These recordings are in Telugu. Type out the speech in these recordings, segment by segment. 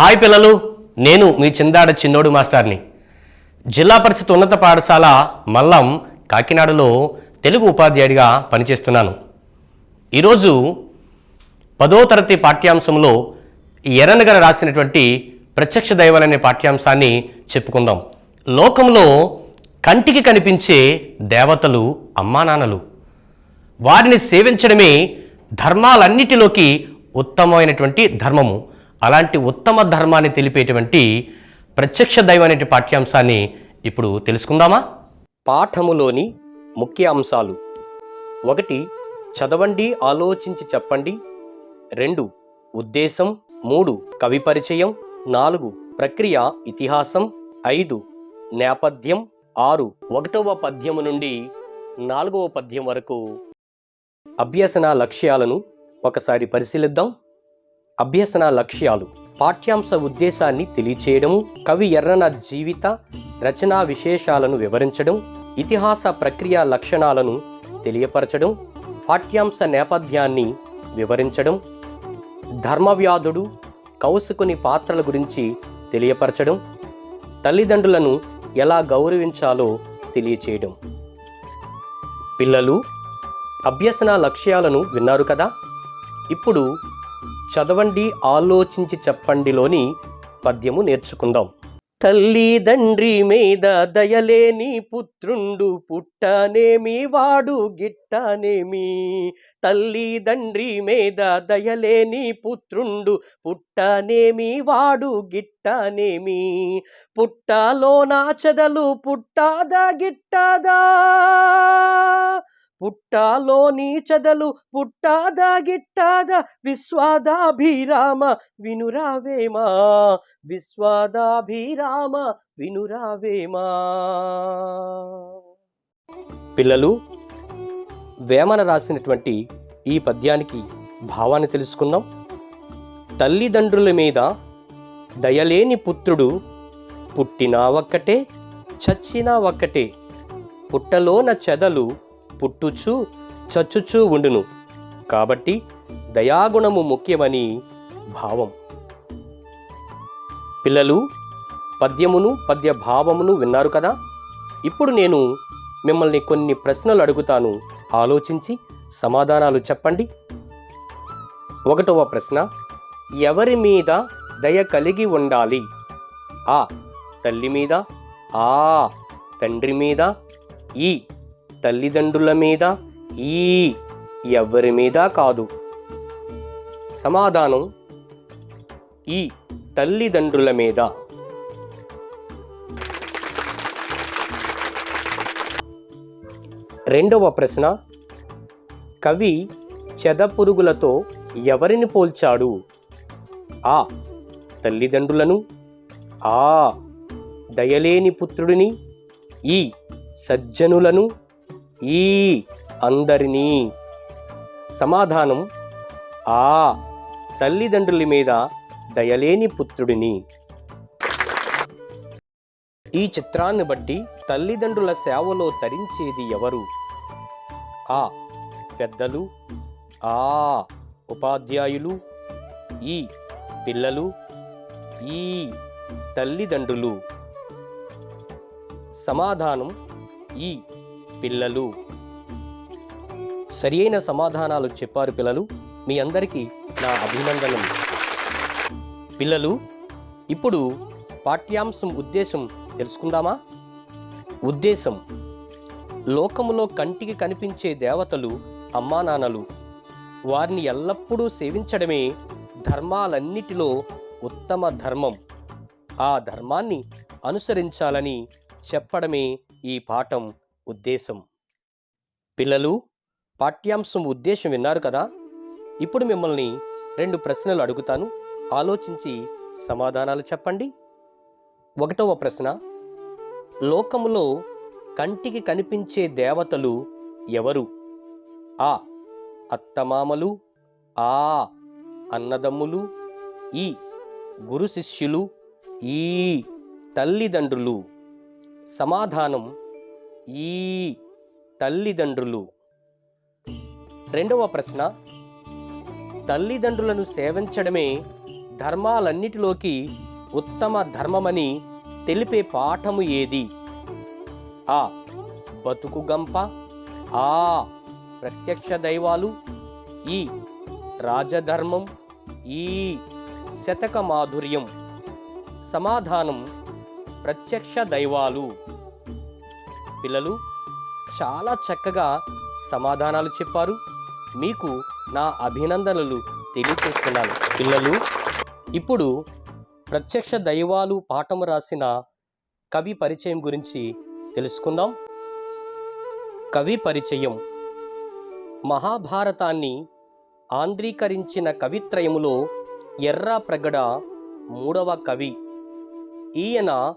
హాయ్ పిల్లలు నేను మీ చిందాడ చిన్నోడు మాస్టర్ని. జిల్లా పరిషత్ ఉన్నత పాఠశాల మల్లం కాకినాడలో తెలుగు ఉపాధ్యాయుడిగా పనిచేస్తున్నాను. ఈరోజు పదో తరగతి పాఠ్యాంశంలో ఎర్రన్న గారు రాసినటువంటి ప్రత్యక్ష దైవాలనే పాఠ్యాంశాన్ని చెప్పుకుందాం. లోకంలో కంటికి కనిపించే దేవతలు అమ్మానాన్నలు. వారిని సేవించడమే ధర్మాలన్నిటిలోకి ఉత్తమమైనటువంటి ధర్మము. అలాంటి ఉత్తమ ధర్మాన్ని తెలిపేటువంటి ప్రత్యక్ష దైవం అనే పాఠ్యాంశాన్ని ఇప్పుడు తెలుసుకుందామా? పాఠములోని ముఖ్య అంశాలు. ఒకటి చదవండి ఆలోచించి చెప్పండి. రెండు ఉద్దేశం. మూడు కవి పరిచయం. నాలుగు ప్రక్రియ ఇతిహాసం. ఐదు నేపథ్యం. ఆరు ఒకటవ పద్యము నుండి నాలుగవ పద్యం వరకు అభ్యసన లక్ష్యాలను ఒకసారి పరిశీలిద్దాం. అభ్యసన లక్ష్యాలు పాఠ్యాంశ ఉద్దేశాన్ని తెలియచేయడం కవి ఎర్రన జీవిత రచనా విశేషాలను వివరించడం ఇతిహాస ప్రక్రియ లక్షణాలను తెలియపరచడం పాఠ్యాంశ నేపథ్యాన్ని వివరించడం ధర్మవ్యాధుడు కౌసుకుని పాత్రల గురించి తెలియపరచడం తల్లిదండ్రులను ఎలా గౌరవించాలో తెలియచేయడం. పిల్లలు అభ్యసన లక్ష్యాలను విన్నారు కదా? ఇప్పుడు చదవండి ఆలోచించి చెప్పండిలోని పద్యము నేర్చుకుందాం. తల్లిదండ్రి మీద దయలేని పుత్రుండు పుట్టనేమి వాడు గిట్టనేమి? తల్లిదండ్రి మీద దయలేని పుత్రుండు పుట్టనేమి వాడు గిట్టనేమి? పుట్టలో నా చెదలు పుట్టాదా గిట్టాదా? పుట్టాలో నీ చెదలు పుట్టాదా గిట్టాదా? విశ్వాదాభిరామ వినురావేమా? విశ్వాదాభిరామ వినురావేమా? పిల్లలు వేమన రాసినటువంటి ఈ పద్యానికి భావాన్ని తెలుసుకుందాం. తల్లిదండ్రుల మీద దయలేని పుత్రుడు పుట్టినా ఒక్కటే చచ్చినా ఒక్కటే. పుట్టలోన చెదలు పుట్టుచు చచ్చుచూ ఉండును. కాబట్టి దయాగుణము ముఖ్యమని భావం. పిల్లలు పద్యమును పద్య భావమును విన్నారు కదా? ఇప్పుడు నేను మిమ్మల్ని కొన్ని ప్రశ్నలు అడుగుతాను. ఆలోచించి సమాధానాలు చెప్పండి. ఒకటవ ప్రశ్న ఎవరి మీద దయ కలిగి ఉండాలి? ఆ తల్లి మీద ఆ తండ్రి మీద ఈ. తల్లిదండ్రుల మీద? ఈ ఎవరి మీద కాదు. సమాధానం ఈ తల్లిదండ్రుల మీద. రెండవ ప్రశ్న కవి చెదపురుగులతో ఎవరిని పోల్చాడు? ఆ తల్లిదండ్రులను ఆ దయలేని పుత్రుడిని ఈ సజ్జనులను ఈ అందరినీ. సమాధానం ఆ తల్లిదండ్రుల మీద దయలేని పుత్రుడిని. ఈ చిత్రాన్ని బట్టి తల్లిదండ్రుల సేవలో తరించేది ఎవరు? ఆ పెద్దలు ఆ ఉపాధ్యాయులు ఈ పిల్లలు ఈ తల్లిదండ్రులు. సమాధానం ఈ పిల్లలు. సరి అయిన సమాధానాలు చెప్పారు పిల్లలు. మీ అందరికీ నా అభినందనలు. పిల్లలు ఇప్పుడు పాఠ్యాంశం ఉద్దేశం తెలుసుకుందామా? ఉద్దేశం లోకములో కంటికి కనిపించే దేవతలు అమ్మా నాన్నలు వారిని ఎల్లప్పుడూ సేవించడమే ధర్మాలన్నిటిలో ఉత్తమ ధర్మం. ఆ ధర్మాన్ని అనుసరించాలని చెప్పడమే ఈ పాఠం. ఉద్దేశం. పిల్లలు పాఠ్యాంశం ఉద్దేశం విన్నారు కదా? ఇప్పుడు మిమ్మల్ని రెండు ప్రశ్నలు అడుగుతాను. ఆలోచించి సమాధానాలు చెప్పండి. ఒకటవ ప్రశ్న లోకములో కంటికి కనిపించే దేవతలు ఎవరు? ఆ అత్తమామలు ఆ అన్నదమ్ములు ఈ గురు శిష్యులు ఈ తల్లిదండ్రులు. సమాధానం ఈ తల్లిదండ్రులు. రెండవ ప్రశ్న తల్లిదండ్రులను సేవించడమే ధర్మాలన్నిటిలోకి ఉత్తమ ధర్మమని తెలిపే పాఠము ఏది? ఆ బతుకు గంప ఆ ప్రత్యక్ష దైవాలు ఈ రాజధర్మం ఈ శతక మాధుర్యం సమాధానం ప్రత్యక్ష దైవాలు. పిల్లలు చాలా చక్కగా సమాధానాలు చెప్పారు. మీకు నా అభినందనలు తెలియచేస్తున్నాను. పిల్లలు ఇప్పుడు ప్రత్యక్ష దైవాలు పాఠము రాసిన కవి పరిచయం గురించి తెలుసుకుందాం. కవి పరిచయం. మహాభారతాన్ని ఆంధ్రీకరించిన కవిత్రయములో ఎర్ర ప్రగడ మూడవ కవి. ఈయన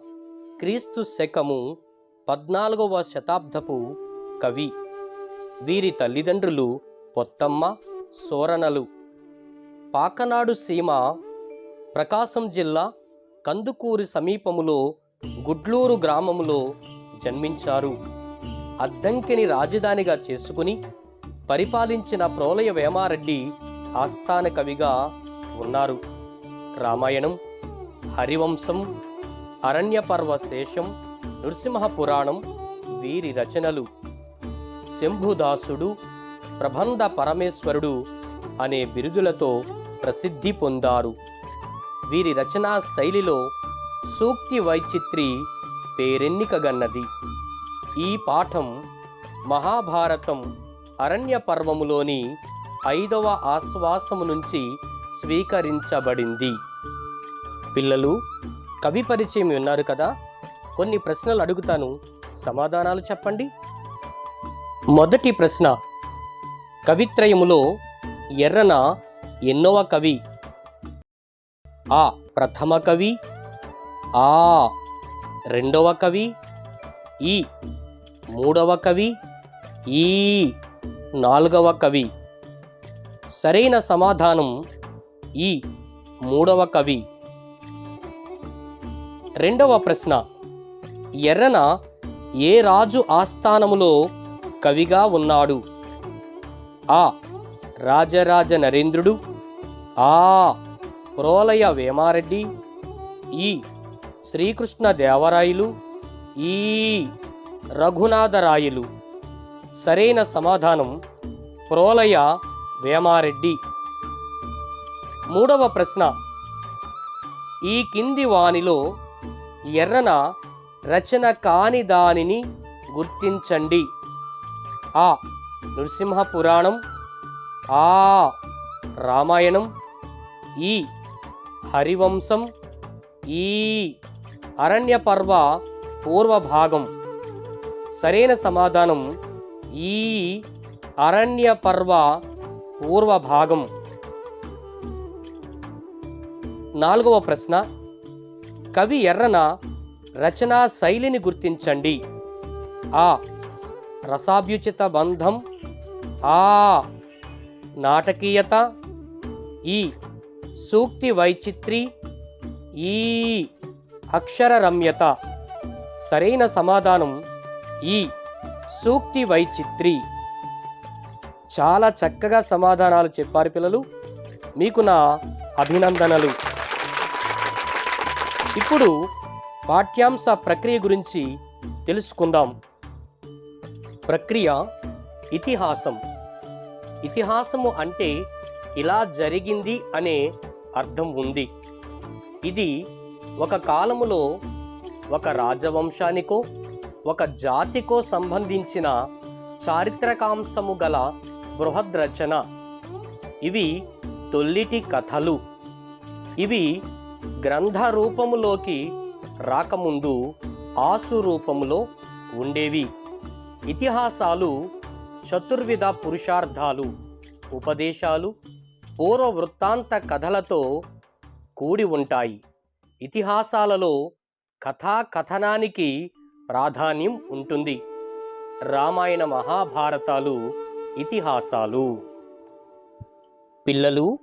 క్రీస్తు శకము పద్నాలుగవ శతాబ్దపు కవి. వీరి తల్లిదండ్రులు పొత్తమ్మ సోరణలు పాకనాడు సీమ ప్రకాశం జిల్లా కందుకూరు సమీపములో గుడ్లూరు గ్రామములో జన్మించారు. అద్దంకిని రాజధానిగా చేసుకుని పరిపాలించిన ప్రోలయ వేమారెడ్డి ఆస్థాన కవిగా ఉన్నారు. రామాయణం హరివంశం అరణ్యపర్వ శేషం నృసింహ పురాణం వీరి రచనలు. శంభుదాసుడు ప్రబంధ పరమేశ్వరుడు అనే బిరుదులతో ప్రసిద్ధి పొందారు. వీరి రచనా శైలిలో సూక్తి వైచిత్రి పేరెన్నికగన్నది. ఈ పాఠం మహాభారతం అరణ్య పర్వములోని ఐదవ ఆశ్వాసము నుంచి స్వీకరించబడింది. పిల్లలు కవి పరిచయం విన్నారు కదా? కొన్ని ప్రశ్నలు అడుగుతాను. సమాధానాలు చెప్పండి. మొదటి ప్రశ్న. కవిత్రయములో ఎర్రన ఎన్నవ కవి? ఆ. ప్రథమ కవి. ఆ. రెండవ కవి. ఈ. మూడవ కవి. ఈ. నాలుగవ కవి. సరైన సమాధానం ఈ. మూడవ కవి. రెండవ ప్రశ్న. ఎర్రన ఏ రాజు ఆస్థానములో కవిగా ఉన్నాడు? ఆ. రాజరాజ నరేంద్రుడు. ఆ. ప్రోలయ వేమారెడ్డి. ఈ. శ్రీకృష్ణ దేవరాయలు. ఈ. రఘునాథరాయలు సరైన సమాధానం ప్రోలయ వేమారెడ్డి. మూడవ ప్రశ్న. ఈ కింది వానిలో ఎర్రన రచన కాని దానిని గుర్తించండి. ఆ నృసింహ పురాణం ఆ రామాయణం ఈ హరివంశం ఈ అరణ్య పర్వ పూర్వభాగం. సరైన సమాధానం ఈ అరణ్య పర్వ పూర్వభాగం. నాలుగవ ప్రశ్న కవి ఎర్రన రచనా శైలిని గుర్తించండి. ఆ రసాభ్యుచిత బంధం ఆ నాటకీయత ఈ సూక్తి వైచిత్రి ఈ అక్షర రమ్యత సరైన సమాధానం ఈ సూక్తి వైచిత్రి. చాలా చక్కగా సమాధానాలు చెప్పారు పిల్లలు. మీకు నా అభినందనలు. ఇప్పుడు పాఠ్యాంశ ప్రక్రియ గురించి తెలుసుకుందాం. ప్రక్రియ ఇతిహాసం. ఇతిహాసము అంటే ఇలా జరిగింది అనే అర్థం ఉంది. ఇది ఒక కాలములో ఒక రాజవంశానికో ఒక జాతికో సంబంధించిన చారిత్రకాంశము గల బృహద్రచన ఇవి తొల్లిటి కథలు. ఇవి గ్రంథ రూపములోకి రాకముందు ఆసు రూపములో ఉండేవి. ఇతిహాసాలు చతుర్విధ పురుషార్థాలు ఉపదేశాలు పూర్వ వృత్తాంత కథలతో కూడి ఉంటాయి. ఇతిహాసాలలో కథా కథనానికి ప్రాధాన్యం ఉంటుంది. రామాయణ మహాభారతాలు ఇతిహాసాలు. పిల్లలు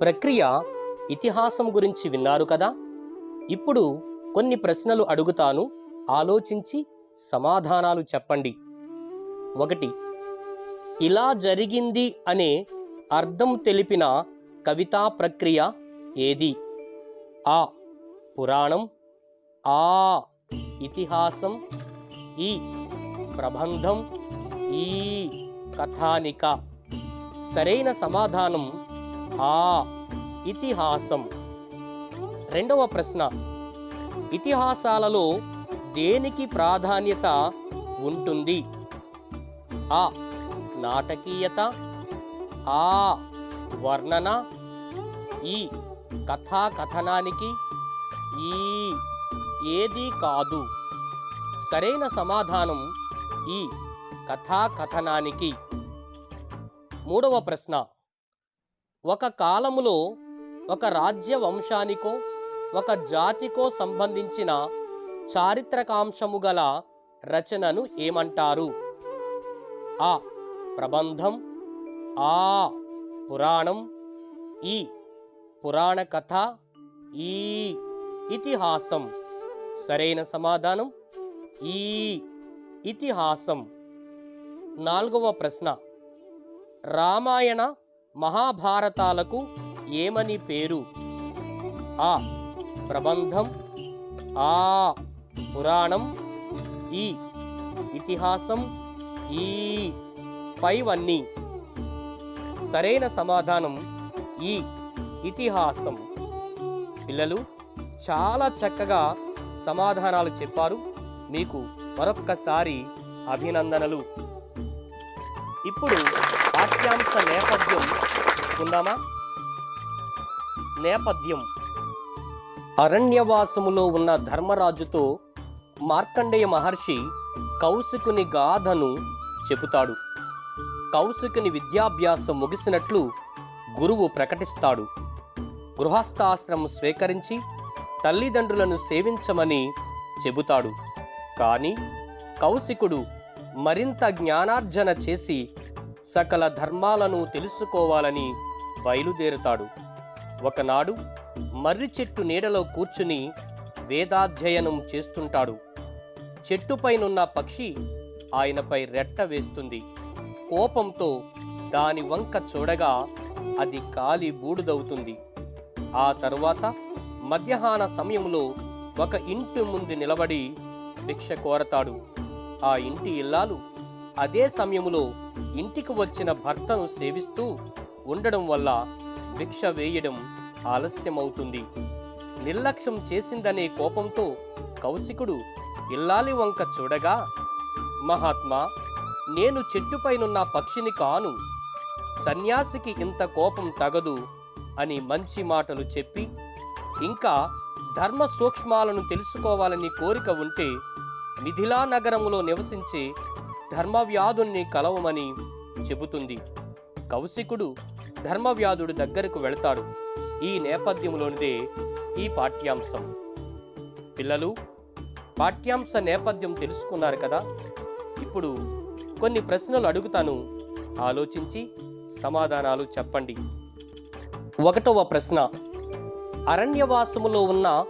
ప్రక్రియ ఇతిహాసం గురించి విన్నారు కదా? ఇప్పుడు కొన్ని ప్రశ్నలు అడుగుతాను. ఆలోచించి సమాధానాలు చెప్పండి. ఒకటి ఇలా జరిగింది అనే అర్థం తెలిపిన కవితా ప్రక్రియ ఏది? ఆ పురాణం. ఆ ఇతిహాసం. ఈ ప్రబంధం. ఈ కథానిక. సరైన సమాధానం. ఆ ఇతిహాసం. రెండవ ప్రశ్న ఇతిహాసాలలో దేనికి ప్రాధాన్యత ఉంటుంది? ఆ. నాటకీయత. ఆ. వర్ణన. ఈ. కథాకథనానికి. ఈ. ఏది కాదు. సరైన సమాధానం ఈ కథాకథనానికి. మూడవ ప్రశ్న. ఒక కాలములో ఒక రాజ్య వంశానికో ఒక జాతికో సంబంధించిన చారిత్రకాంశము గల రచనను ఏమంటారు? ఆ. ప్రబంధం. ఆ. పురాణం. ఈ. పురాణ కథ. ఈ. ఇతిహాసం. సరైన సమాధానం? ఈ. ఇతిహాసం. నాలుగవ ప్రశ్న. రామాయణ మహాభారతాలకు ఏమని పేరు? ఆ. ప్రబంధం ఆ పురాణం ఈ ఇతిహాసం ఈ పైవన్నీ. సరైన సమాధానం ఈ ఇతిహాసం. పిల్లలు చాలా చక్కగా సమాధానాలు చెప్పారు. మీకు మరొక్కసారి అభినందనలు. ఇప్పుడు పాఠ్యాంశ నేపథ్యం ఉందామా? నేపథ్యం. అరణ్యవాసములో ఉన్న ధర్మరాజుతో మార్కండేయ మహర్షి కౌశికుని గాథను చెబుతాడు. కౌశికుని విద్యాభ్యాసం ముగిసినట్లు గురువు ప్రకటిస్తాడు. గృహస్థాశ్రమం స్వీకరించి తల్లిదండ్రులను సేవించమని చెబుతాడు. కానీ కౌశికుడు మరింత జ్ఞానార్జన చేసి సకల ధర్మాలను తెలుసుకోవాలని బయలుదేరుతాడు. ఒకనాడు మర్రి చెట్టు నీడలో కూర్చుని వేదాధ్యయనం చేస్తుంటాడు. చెట్టుపైనున్న పక్షి ఆయనపై రెట్ట వేస్తుంది. కోపంతో దాని వంక చూడగా అది కాలి బూడిదవుతుంది. ఆ తరువాత మధ్యాహ్న సమయంలో ఒక ఇంటి ముందు నిలబడి భిక్ష కోరతాడు. ఆ ఇంటి ఇల్లాలు అదే సమయంలో ఇంటికి వచ్చిన భర్తను సేవిస్తూ ఉండడం వల్ల భిక్ష వేయడం ఆలస్యమవుతుంది. నిర్లక్ష్యం చేసిందనే కోపంతో కౌశికుడు ఇల్లాలి వంక చూడగా మహాత్మా నేను చెట్టుపైనున్న పక్షిని కాను. సన్యాసికి ఇంత కోపం తగదు అని మంచి మాటలు చెప్పి ఇంకా ధర్మ సూక్ష్మాలను తెలుసుకోవాలని కోరిక ఉంటే మిథిలా నగరములో నివసించే ధర్మవ్యాధుణ్ణి కలవమని చెబుతుంది. కౌశికుడు ధర్మవ్యాధుడు దగ్గరకు వెళతాడు. ఈ నేపథ్యంలోనిది ఈ పాఠ్యాంశం. పిల్లలు పాఠ్యాంశ నేపథ్యం తెలుసుకున్నారు కదా? ఇప్పుడు కొన్ని ప్రశ్నలు అడుగుతాను. ఆలోచించి సమాధానాలు చెప్పండి. ఒకటవ ప్రశ్న. అరణ్యవాసములో ఉన్న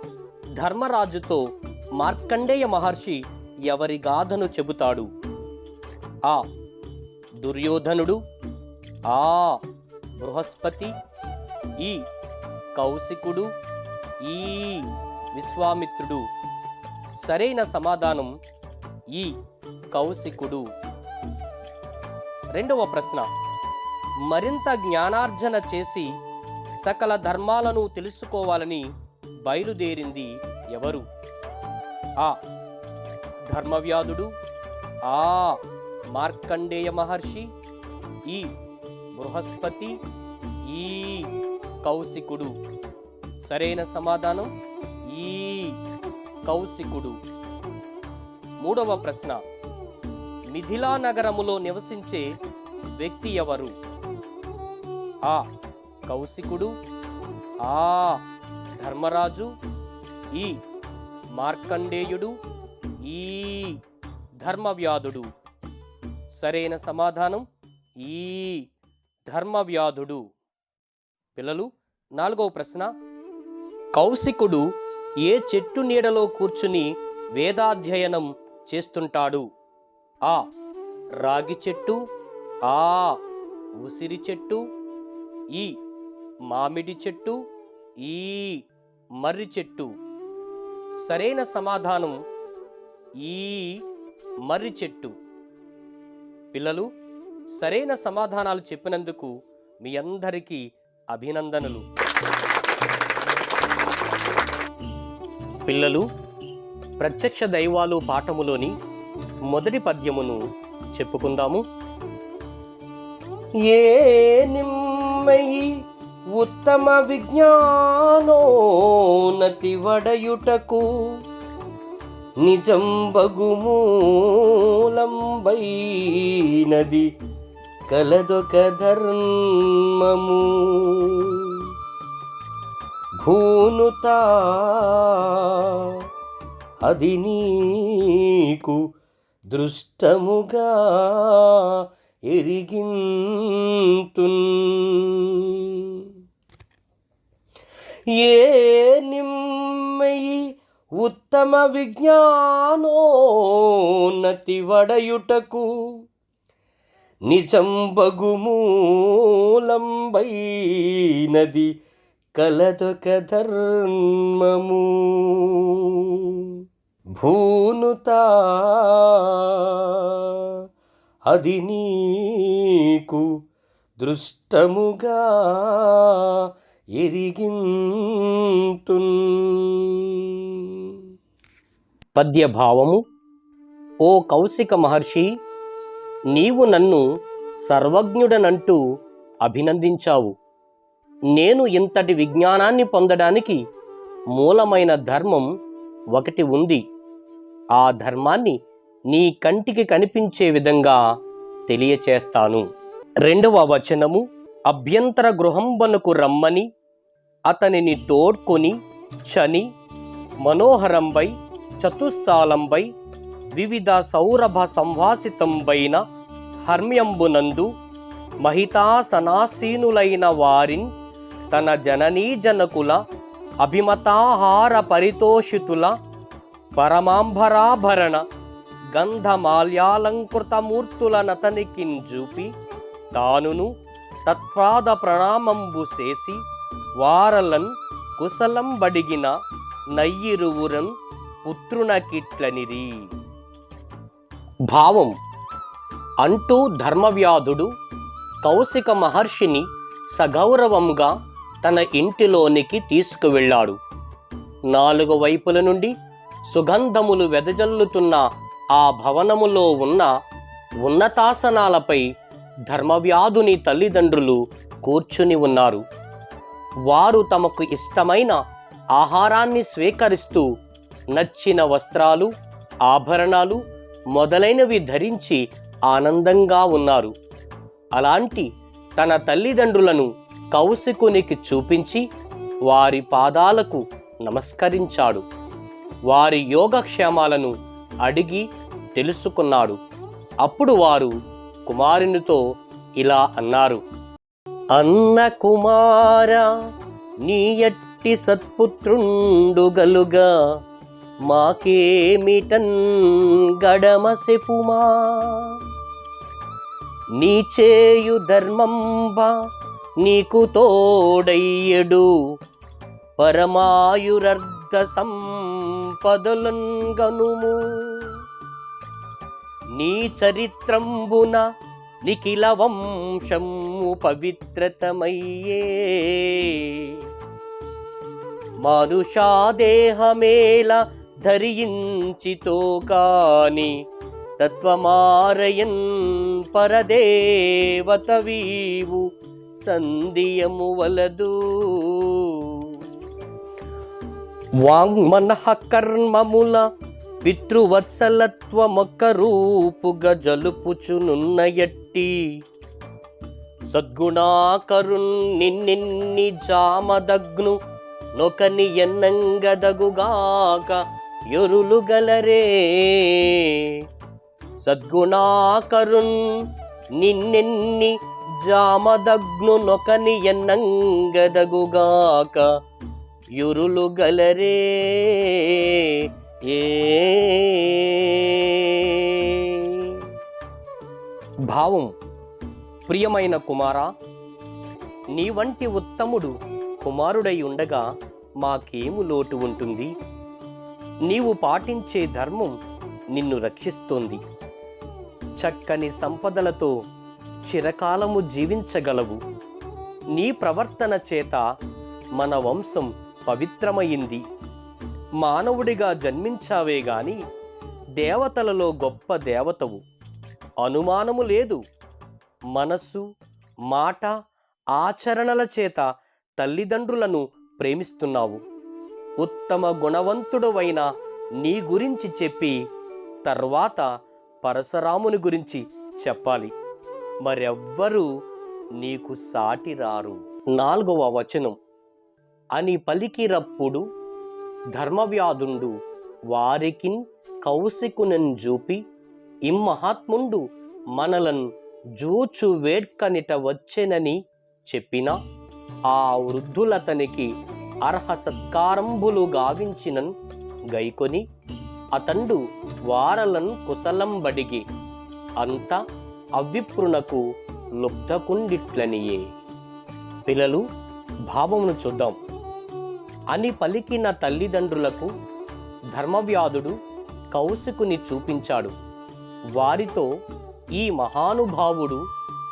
ధర్మరాజుతో మార్కండేయ మహర్షి ఎవరి గాథను చెబుతాడు? ఆ. దుర్యోధనుడు. ఆ. బృహస్పతి. ఈ. కౌశికుడు ఈ విశ్వామిత్రుడు. సరైన సమాధానం ఈ కౌశికుడు. రెండవ ప్రశ్న. మరింత జ్ఞానార్జన చేసి సకల ధర్మాలను తెలుసుకోవాలని బయలుదేరింది ఎవరు? ఆ. ధర్మవ్యాధుడు. ఆ. మార్కండేయ మహర్షి. ఈ బృహస్పతి. ఈ కౌశికుడు. సరైన సమాధానం? ఈ కౌశికుడు. మూడవ ప్రశ్న. మిథిలా నగరములో నివసించే వ్యక్తి ఎవరు? ఆ. కౌశికుడు. ఆ. ధర్మరాజు. ఈ. మార్కండేయుడు. ఈ. ధర్మవ్యాధుడు. సరైన సమాధానం? ఈ. ధర్మవ్యాధుడు. పిల్లలు నాలుగవ ప్రశ్న. కౌశికుడు ఏ చెట్టు నీడలో కూర్చుని వేదాధ్యయనం చేస్తుంటాడు? ఆ. రాగి చెట్టు ఆ. ఉసిరి చెట్టు ఈ. మామిడి చెట్టు ఈ. మర్రి చెట్టు. సరైన సమాధానం ఈ. మర్రి చెట్టు. పిల్లలు సరైన సమాధానాలు చెప్పినందుకు మీ అందరికీ అభినందనలు. పిల్లలు ప్రత్యక్ష దైవాలు పాఠములోని మొదటి పద్యమును చెప్పుకుందాము. ఏ నిమ్మయి ఉత్తమ విజ్ఞానోన్నతి వడయుటకు నిజం బగుమూలంబైనది. కలదొక ధర్మము భూనుత అది నీకు దృష్టముగా ఎరిగింతున్. ఏ నిమ్మయి ఉత్తమ విజ్ఞానోన్నతి వడయుటకు నిజంబగుమూలంబైనది కలదొక ధర్మము. భూనుత అది నీకు దృష్టముగా ఎరిగింతున్. పద్యభావము ఓ కౌశిక మహర్షి నీవు నన్ను సర్వజ్ఞుడనంటూ అభినందించావు. నేను ఇంతటి విజ్ఞానాన్ని పొందడానికి మూలమైన ధర్మం ఒకటి ఉంది. ఆ ధర్మాన్ని నీ కంటికి కనిపించే విధంగా తెలియచేస్తాను. రెండవ వచనము అభ్యంతర గృహంబనకు రమ్మని అతనిని తోడ్కొని చని మనోహరంబై చతుస్సాలంబై వివిధ సౌరభ సంవాసితంబైన హర్మ్యంబునందు మహితాసనాసీనులైన వారిన్ తన జననీ జనకుల అభిమతాహార పరితోషితుల పరమాంబరాభరణ గంధమాల్యాలంకృతమూర్తుల నతనికింజూపి తానును తత్పాద ప్రణామంబు చేసి వారలన్ కుశలం బడిగిన నయ్యిరువురన్ పుత్రునకిట్లనిరి. భావం అంటూ ధర్మవ్యాధుడు కౌశిక మహర్షిని సగౌరవంగా తన ఇంటిలోనికి తీసుకువెళ్ళాడు. నాలుగు వైపుల నుండి సుగంధములు వెదజల్లుతున్న ఆ భవనములో ఉన్న ఉన్నతాసనాలపై ధర్మవ్యాధుని తల్లిదండ్రులు కూర్చుని ఉన్నారు. వారు తమకు ఇష్టమైన ఆహారాన్ని స్వీకరిస్తూ నచ్చిన వస్త్రాలు ఆభరణాలు మొదలైనవి ధరించి ఆనందంగా ఉన్నారు. అలాంటి తన తల్లిదండ్రులను కౌశికునికి చూపించి వారి పాదాలకు నమస్కరించాడు. వారి యోగక్షేమాలను అడిగి తెలుసుకున్నాడు. అప్పుడు వారు కుమారునితో ఇలా అన్నారు. అన్న కుమార నీ ఎట్టి సత్పుత్రుండుగలుగా మాకేమిటన్ గడమ సెపుమా నీచేయు ధర్మంబ నీకు తోడయ్యడు. పరమాయురర్ధ సంపదలన్ గనుము నీ చరిత్రంబున నిఖిల వంశము పవిత్రతమయ్యే. మానుషాదేహమేల ధరించితో కాని తత్వమారయన్ పరదేవత వీవు సంధియము వలదు. వాంగ్మనః కర్మముల పితృవత్సలత్వమొక్క రూపుగా జలుపుచునున్న ఎట్టి సద్గుణాకరున్ నిన్నిన్ని జామదగ్ను నొకని ఎన్నంగదగుగాక ఎరులు గలరే సద్గుణాకరున్ నిన్నెన్ని జామదగ్ను నొకని ఎన్నంగదగుగాక యురులు గలరే ఏ. భావం ప్రియమైన కుమారా నీ వంటి ఉత్తముడు కుమారుడై ఉండగా మాకేము లోటు ఉంటుంది? నీవు పాటించే ధర్మం నిన్ను రక్షిస్తోంది. చక్కని సంపదలతో చిరకాలము జీవించగలవు. నీ ప్రవర్తన చేత మన వంశం పవిత్రమైంది. మానవుడిగా జన్మించావే గాని దేవతలలో గొప్ప దేవతవు. అనుమానము లేదు. మనస్సు మాట ఆచరణల చేత తల్లిదండ్రులను ప్రేమిస్తున్నావు. ఉత్తమ గుణవంతుడవైన నీ గురించి చెప్పి తర్వాత పరశురాముని గురించి చెప్పాలి. మరెవ్వరూ నీకు సాటి రారు. నాలుగవ వచనం. అని పలికిరప్పుడు ధర్మవ్యాధుండు వారికిన్ కౌశికునన్ చూపి ఇమ్మహాత్ముండు మనలను జూచు వేడ్కనిట వచ్చెనని చెప్పిన ఆ వృద్ధులతనికి అర్హ సత్కారంబులు గావించినన్ గైకొని అతండు వారలన్ కుశలంబడిగి అంత అవిప్రునకు లుబ్ధకుండిట్లనియే పిల్లలు భావమును చూద్దాం. అని పలికిన తల్లిదండ్రులకు ధర్మవ్యాధుడు కౌశికుని చూపించాడు. వారితో ఈ మహానుభావుడు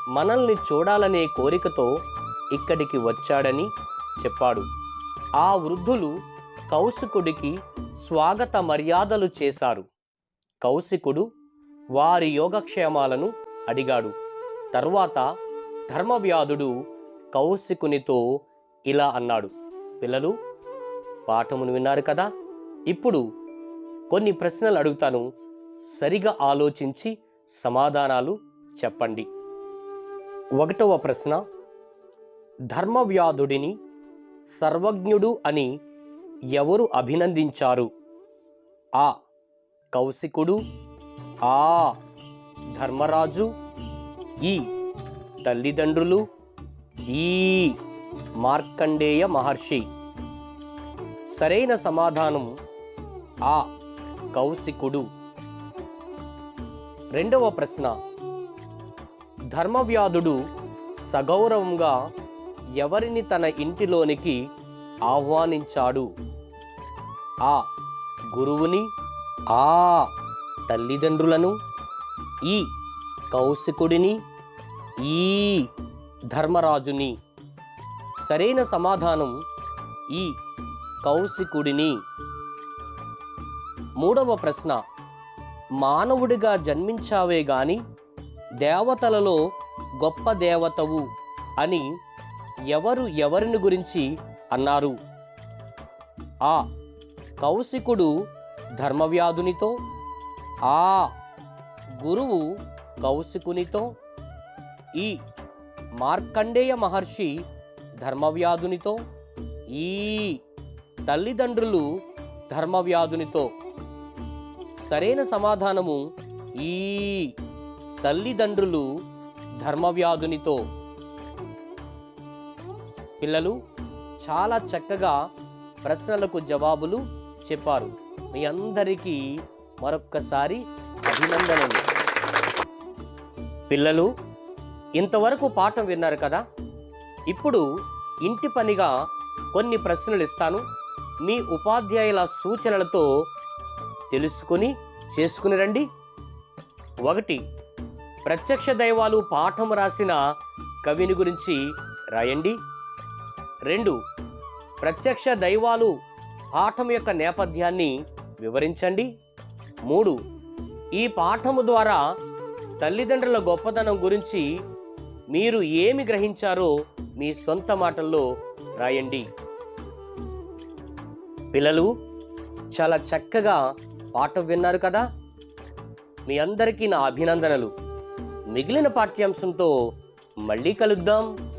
మనల్ని చూడాలనే కోరికతో ఇక్కడికి వచ్చాడని చెప్పాడు. ఆ వృద్ధులు కౌశికుడికి స్వాగత మర్యాదలు చేశారు. కౌశికుడు వారి యోగక్షేమాలను అడిగాడు. తర్వాత ధర్మవ్యాధుడు కౌశికునితో ఇలా అన్నాడు. పిల్లలు పాఠమును విన్నారు కదా? ఇప్పుడు కొన్ని ప్రశ్నలు అడుగుతాను. సరిగా ఆలోచించి సమాధానాలు చెప్పండి. ఒకటవ ప్రశ్న ధర్మవ్యాధుడిని సర్వజ్ఞుడు అని ఎవరు అభినందించారు? ఆ కౌశికుడు ఆ ధర్మరాజు ఈ తల్లిదండ్రులు ఈ మార్కండేయ మహర్షి. సరైన సమాధానం ఆ కౌశికుడు. రెండవ ప్రశ్న. ధర్మవ్యాధుడు సగౌరవంగా ఎవరిని తన ఇంటిలోనికి ఆహ్వానించాడు? ఆ గురువుని ఆ తల్లిదండ్రులను ఈ కౌశికుడిని ఈ ధర్మరాజుని సరైన సమాధానం ఈ కౌశికుడిని. మూడవ ప్రశ్న మానవుడిగా జన్మించావే గాని దేవతలలో గొప్ప దేవతవు అని ఎవరు ఎవరిని గురించి అన్నారు? ఆ కౌశికుడు ధర్మవ్యాధునితో ఆ గురువు కౌశికునితో ఈ మార్కండేయ మహర్షి ధర్మవ్యాధునితో ఈ తల్లిదండ్రులు ధర్మవ్యాధునితో. సరైన సమాధానము ఈ తల్లిదండ్రులు ధర్మవ్యాధునితో. పిల్లలు చాలా చక్కగా ప్రశ్నలకు జవాబులు చెప్పారు. మీ అందరికీ మరొక్కసారి అభినందనలు. పిల్లలు ఇంతవరకు పాఠం విన్నారు కదా? ఇప్పుడు ఇంటి పనిగా కొన్ని ప్రశ్నలు ఇస్తాను. మీ ఉపాధ్యాయుల సూచనలతో తెలుసుకుని చేసుకుని రండి. ఒకటి ప్రత్యక్ష దైవాలు పాఠం రాసిన కవిని గురించి రాయండి. రెండు ప్రత్యక్ష దైవాలు పాఠం యొక్క నేపథ్యాన్ని వివరించండి. మూడు ఈ పాఠము ద్వారా తల్లిదండ్రుల గొప్పతనం గురించి మీరు ఏమి గ్రహించారో మీ సొంత మాటల్లో రాయండి. పిల్లలు చాలా చక్కగా పాఠం విన్నారు కదా? మీ అందరికీ నా అభినందనలు. మిగిలిన పాఠ్యాంశంతో మళ్ళీ కలుద్దాం.